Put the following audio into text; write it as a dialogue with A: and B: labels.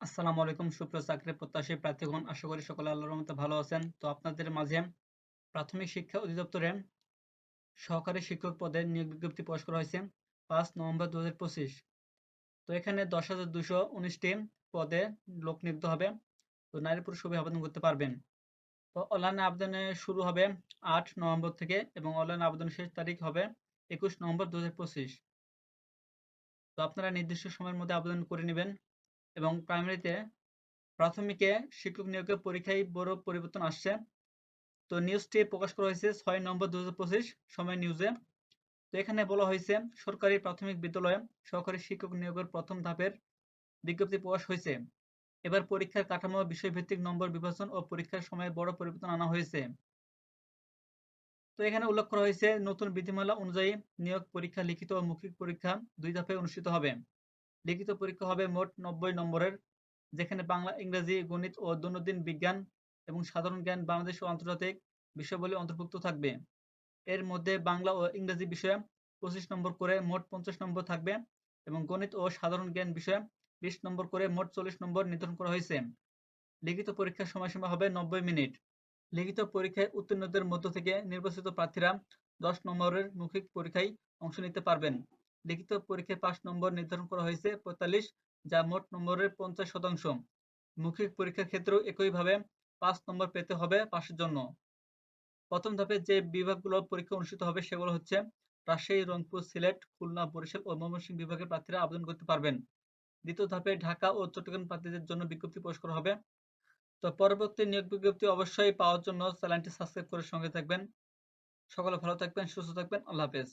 A: আসসালামু আলাইকুম, সুপ্রিয় চাকরি প্রত্যাশী প্রার্থীগণ, আশা করি সকলে আল্লাহর রহমতে ভালো আছেন। তো আপনাদের মাঝে প্রাথমিক শিক্ষা অধিদপ্তরে সহকারী শিক্ষক পদে নিয়োগ বিজ্ঞপ্তি প্রকাশ করা হয়েছে, পাঁচ নভেম্বর দু হাজার পঁচিশ। তো এখানে দশ হাজার দুশো উনিশটি পদে লোক নিযুক্ত হবে, তো নারী পুরুষ সবাই আবেদন করতে পারবেন। তো অনলাইনে আবেদনে শুরু হবে আট নভেম্বর থেকে এবং অনলাইন আবেদন শেষ তারিখ হবে একুশ নভেম্বর দুহাজার পঁচিশ। তো আপনারা নির্দিষ্ট সময়ের মধ্যে আবেদন করে নেবেন এবং প্রাইমারিতে প্রাথমিকে শিক্ষক নিয়োগের পরীক্ষায় বড় পরিবর্তন আসছে। তো নিউজটি প্রকাশ করা হয়েছে ছয় নম্বর দু সময় নিউজে তো এখানে বলা হয়েছে, সরকারি প্রাথমিক বিদ্যালয়ে সহকারী শিক্ষক নিয়োগের প্রথম ধাপের বিজ্ঞপ্তি প্রকাশ হয়েছে। এবার পরীক্ষার কাঠামো, বিষয়ভিত্তিক নম্বর বিভাজন ও পরীক্ষার সময় বড় পরিবর্তন আনা হয়েছে। তো এখানে উল্লেখ করা হয়েছে, নতুন বিধিমালা অনুযায়ী নিয়োগ পরীক্ষা লিখিত ও মৌখিক পরীক্ষা দুই ধাপে অনুষ্ঠিত হবে। লিখিত পরীক্ষা হবে মোট নব্বই নম্বরের, যেখানে বাংলা, ইংরেজি, গণিত ও দৈনন্দিন বিজ্ঞান এবং সাধারণ জ্ঞান বাংলাদেশ ও আন্তর্জাতিক বিষয়বলী অন্তর্ভুক্ত থাকবে। এর মধ্যে বাংলা ও ইংরেজি বিষয়ে পঁচিশ নম্বর করে মোট পঞ্চাশ নম্বর থাকবে এবং গণিত ও সাধারণ জ্ঞান বিষয়ে বিশ নম্বর করে মোট চল্লিশ নম্বর নির্ধারণ করা হয়েছে। লিখিত পরীক্ষার সময়সীমা হবে নব্বই মিনিট। লিখিত পরীক্ষায় উত্তীর্ণদের মধ্য থেকে নির্বাচিত প্রার্থীরা দশ নম্বরের মৌখিক পরীক্ষায় অংশ নিতে পারবেন। লিখিত পরীক্ষায় পাঁচ নম্বর নির্ধারণ করা হয়েছে, পঁয়তাল্লিশ, যা মোট নম্বরের পঞ্চাশ শতাংশ। মৌখিক পরীক্ষার ক্ষেত্রেও একইভাবে পাঁচ নম্বর পেতে হবে পাশের জন্য। প্রথম ধাপে যে বিভাগগুলো পরীক্ষা অনুষ্ঠিত হবে সেগুলো হচ্ছে রাজশাহী, রংপুর, সিলেট, খুলনা, বরিশাল ও ময়মনসিংহ বিভাগের প্রার্থীরা আবেদন করতে পারবেন। দ্বিতীয় ধাপে ঢাকা ও চট্টগ্রাম প্রার্থীদের জন্য বিজ্ঞপ্তি প্রকাশ করা হবে। তো পরবর্তী নিয়োগ বিজ্ঞপ্তি অবশ্যই পাওয়ার জন্য চ্যানেলটি সাবস্ক্রাইব করে সঙ্গে থাকবেন। সকলে ভালো থাকবেন, সুস্থ থাকবেন, আল্লাহ হাফেজ।